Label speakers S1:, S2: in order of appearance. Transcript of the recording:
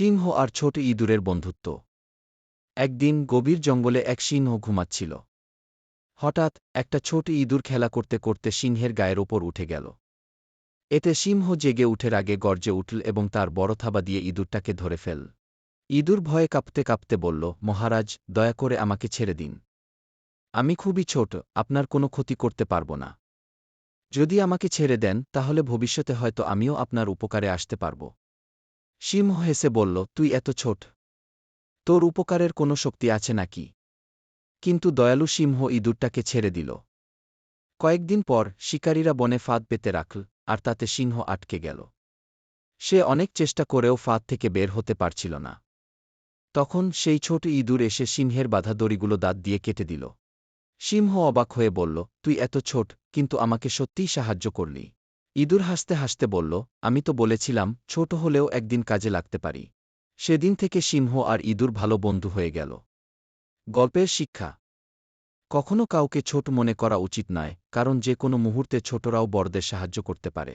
S1: সিংহ আর ছোট ইঁদুরের বন্ধুত্ব। একদিন গভীর জঙ্গলে এক সিংহ ঘুমাচ্ছিল। হঠাৎ একটা ছোট ইঁদুর খেলা করতে করতে সিংহের গায়ের ওপর উঠে গেল। এতে সিংহ জেগে উঠে আগে গর্জে উঠল এবং তার বড় থাবা দিয়ে ইঁদুরটাকে ধরে ফেল। ইঁদুর ভয়ে কাঁপতে কাঁপতে বলল, মহারাজ, দয়া করে আমাকে ছেড়ে দিন। আমি খুবই ছোট, আপনার কোনো ক্ষতি করতে পারব না। যদি আমাকে ছেড়ে দেন, তাহলে ভবিষ্যতে হয়তো আমিও আপনার উপকারে আসতে পারব। সিংহ হেসে বলল, তুই এত ছোট। তোর উপকারের কোনো শক্তি আছে নাকি? কিন্তু দয়ালু সিংহ ইঁদুরটাকে ছেড়ে দিল। কয়েকদিন পর শিকারীরা বনে ফাঁদ পেতে রাখল, আর তাতে সিংহ আটকে গেল। সে অনেক চেষ্টা করেও ফাঁদ থেকে বের হতে পারছিল না। তখন সেই ছোট ইঁদুর এসে সিংহের বাধা দড়িগুলো দাঁত দিয়ে কেটে দিল। সিংহ অবাক হয়ে বলল, তুই এত ছোট, কিন্তু আমাকে সত্যিই সাহায্য করলি। ইঁদুর হাসতে হাসতে বলল, আমি তো বলেছিলাম, ছোট হলেও একদিন কাজে লাগতে পারি। সেদিন থেকে সিংহ আর ইঁদুর ভালো বন্ধু হয়ে গেল। গল্পের শিক্ষা। কখনো কাউকে ছোট মনে করা উচিত নয়, কারণ যে কোনো মুহূর্তে ছোটরাও বড়দের সাহায্য করতে পারে।